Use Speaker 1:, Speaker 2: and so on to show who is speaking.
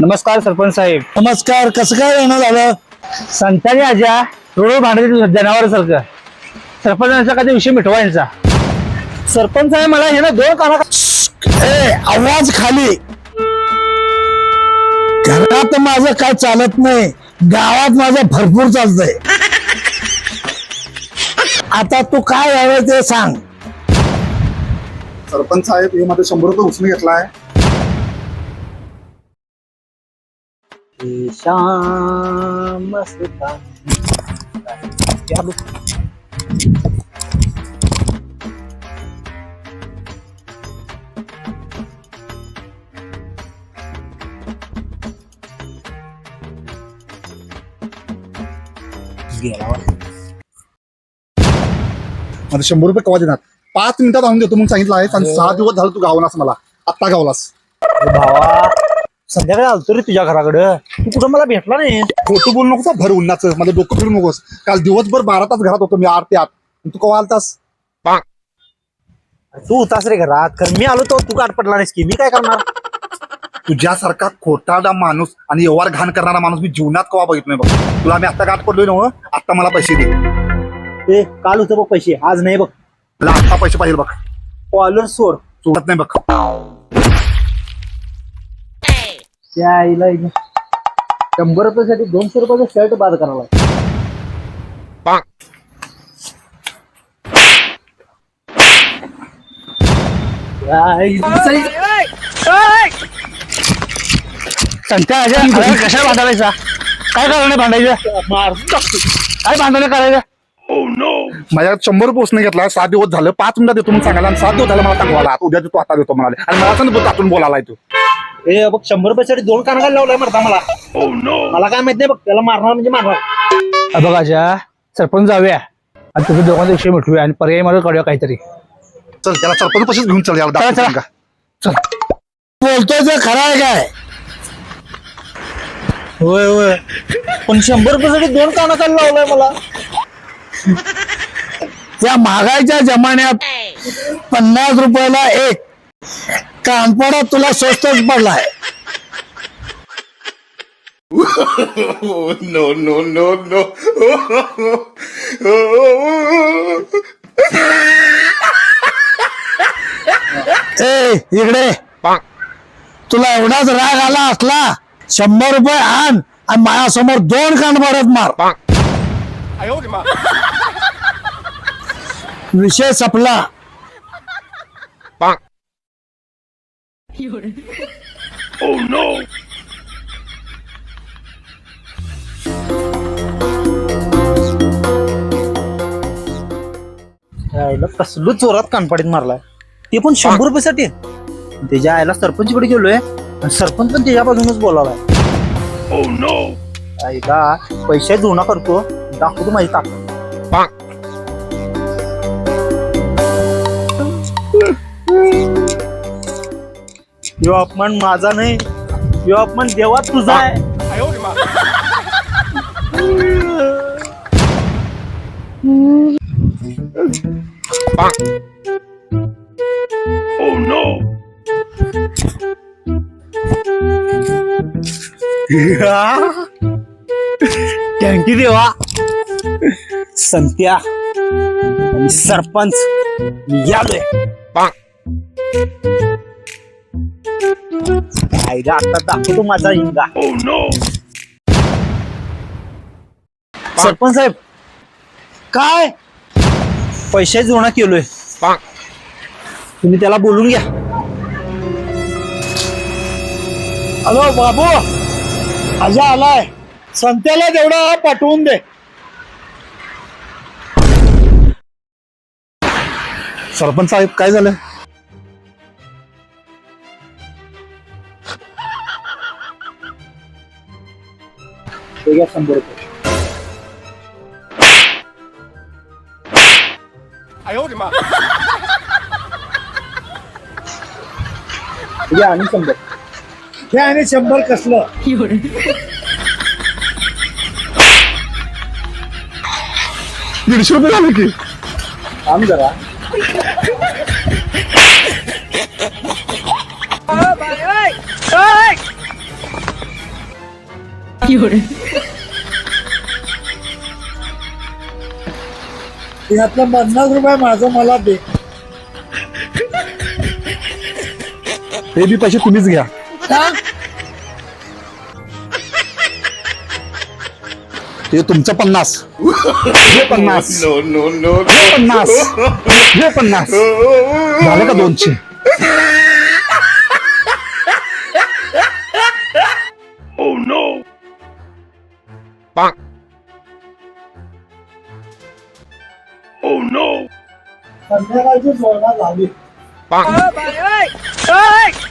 Speaker 1: नमस्कार सरपंच साहेब.
Speaker 2: नमस्कार कसं काय येणं झालं?
Speaker 1: संतांनी आज्या रोड भांडत जनावर सारखं. सरपंचांचा काही विषय मिटवायचा सरपंच साहेब मला हे ना दोन काना
Speaker 2: ए आवाज खाली. घरात माझं काय चालत नाही गावात माझं भरपूर चालतंय. आता तू काय हवं ते सांग.
Speaker 3: सरपंच साहेब हे मध्ये शंभर रुपये उचलून घेतलाय
Speaker 1: श्याम
Speaker 3: शंभर रुपये कवा देणार? पाच मिनिटात आणून देतो म्हणून सांगितलं आहे आणि सहा दिवस झालं तू गावलास मला. आत्ता गावलास.
Speaker 1: भावा. संध्याकाळी आलतो रे तुझ्या घराकडं. तू कुठं मला भेटला नाही?
Speaker 3: खोटं बोलू नकोस हा, भर उन्हाचं. मला डोकं फिरू नकोस. काल दिवसभर बारा तास घरात होतो मी आठ ते आठ. तू कवा आलतास?
Speaker 1: तू होतास रे घरात. कारण मी आलो तो तू गाठ पडला नाहीस की. मी काय करणार?
Speaker 3: तुझ्यासारखा खोटाडा माणूस आणि व्यवहार घाण करणारा माणूस मी जीवनात कवा बघित नाही बघ. तुला मी आता गाठ पडलोय ना आता मला पैसे दे.
Speaker 1: ते काल होतं बघ पैसे. आज नाही बघ.
Speaker 3: मला आता पैसे पाहिजे बघ.
Speaker 1: कॉलर सोड.
Speaker 3: सोडत नाही बघ.
Speaker 1: त्या आईला एक- शंभर रुपयासाठी दोनशे रुपयाचा शर्ट बाद करावा कशाला भांडायचा? काय कारण भांडायचं? काय भांडण करायचं?
Speaker 3: माझ्या शंभर रुपये उसने घेतला सात दिवस झालं पाच मिनिटात देतो म्हणून सांगायला आणि सात दिवस झालं मला सांगवाला आता उद्या देतो आता देतो म्हणाले. आणि मला सांग बोलायला तू.
Speaker 1: ए बघ शंभर रुपयासाठी दोन कानाला लावलाय मरता मला. मला काय माहीत नाही बघ त्याला मारणार म्हणजे मारणार. बघ आजा सरपंच जाऊया. आणि तुम्ही दोघांचा विषय मिटवूया आणि पर्याय मला कळूया काहीतरी.
Speaker 3: चल त्याला सरपंच पैसेच घेऊन चल याला
Speaker 1: चल
Speaker 2: बोलतोय ते खरं आहे काय?
Speaker 1: होय होय. पण शंभर रुपयासाठी दोन कानाला लावलाय मला.
Speaker 2: त्या महागाईच्या जमान्यात पन्नास रुपयाला एक. कानपडा तुला स्वस्तच पडलाय. ए इकडे. तुला एवढाच राग आला असला शंभर रुपये आण आणि माझ्यासमोर दोन कानपडत मार. विषय संपला.
Speaker 1: यायला कसलं जोरात कानपाडीत मारलाय. ते पण शंभर रुपयासाठी? त्याच्या आईला सरपंचकडे गेलोय आणि सरपंच पण त्याच्या बाजूनच बोलावलाय आईला पैसे जुना करतो दाखवतो माझी ताकद. यो अपमान माझा नाही. यो अपमान देवा तुझा आहे. थँक्यू देवा. संत्या आणि सरपंच मी यालोय. आईला आता दाखवतो माझा हिंगा. सरपंच साहेब.
Speaker 2: काय?
Speaker 1: पैसे जुना केलोय. तुम्ही त्याला बोलून घ्या.
Speaker 2: हॅलो बाबू. आजा आलाय. संत्याला तेवढा पाठवून दे.
Speaker 3: सरपंच साहेब काय झालं?
Speaker 1: घ्या शंभर रुपये हे घ्या आणि शंभर.
Speaker 2: हे आणि शंभर कसलं?
Speaker 3: दीडशे रुपये झाले की.
Speaker 1: आम्ही जरा. यातलं पन्नास रुपये माझं मला दे.
Speaker 3: हे बी पैसे तुम्हीच घ्या. हे तुमचं पन्नास. हे पन्नास. हे पन्नास. हे पन्नास. झालं का दोनशे?
Speaker 1: Bonk. Oh no! Bonk.